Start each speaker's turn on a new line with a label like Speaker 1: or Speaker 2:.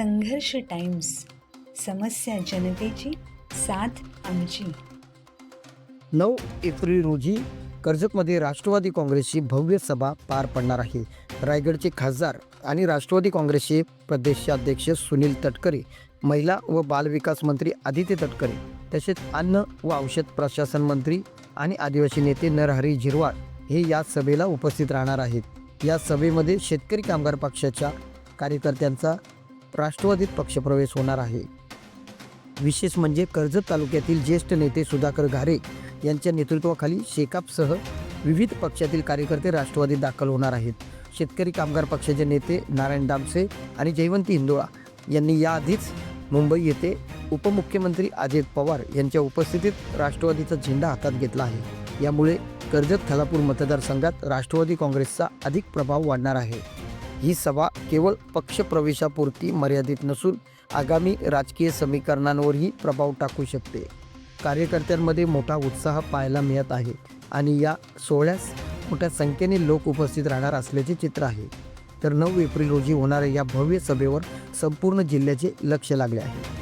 Speaker 1: संघर्ष टाइम्स समस्या जनतेची साथ आमची.
Speaker 2: नऊ एप्रिल रोजी कर्जतमध्ये राष्ट्रवादी काँग्रेसची भव्य सभा पार पडणार आहे. रायगडचे खासदार आणि राष्ट्रवादी काँग्रेसचे प्रदेशाध्यक्ष सुनील तटकरे महिला व बालविकास मंत्री आदित्य तटकरे तसेच अन्न व औषध प्रशासन मंत्री आणि आदिवासी नेते नरहरी झिरवाळ हे या सभेला उपस्थित राहणार आहेत. या सभेमध्ये शेतकरी कामगार पक्षाच्या कार्यकर्त्यांचा राष्ट्रवादीत पक्षप्रवेश होणार आहे. विशेष म्हणजे कर्जत तालुक्यातील ज्येष्ठ नेते सुधाकर घारे यांच्या नेतृत्वाखाली शेकापसह विविध पक्षातील कार्यकर्ते राष्ट्रवादीत दाखल होणार आहेत. शेतकरी कामगार पक्षाचे नेते नारायण दामसे आणि जयवंती हिंदोळा यांनी याआधीच मुंबई येथे उपमुख्यमंत्री अजित पवार यांच्या उपस्थितीत राष्ट्रवादीचा झेंडा हातात घेतला आहे. यामुळे कर्जत खालापूर मतदारसंघात राष्ट्रवादी काँग्रेसचा अधिक प्रभाव वाढणार आहे. ही सभा केवळ पक्षप्रवेशापुरती मर्यादित नसून आगामी राजकीय समीकरणांवरही प्रभाव टाकू शकते. कार्यकर्त्यांमध्ये मोठा उत्साह पाहायला मिळत आहे आणि या सोहळ्यास मोठ्या संख्येने लोक उपस्थित राहणार असल्याचे चित्र आहे. तर नऊ एप्रिल रोजी होणाऱ्या या भव्य सभेवर संपूर्ण जिल्ह्याचे लक्ष लागले आहे.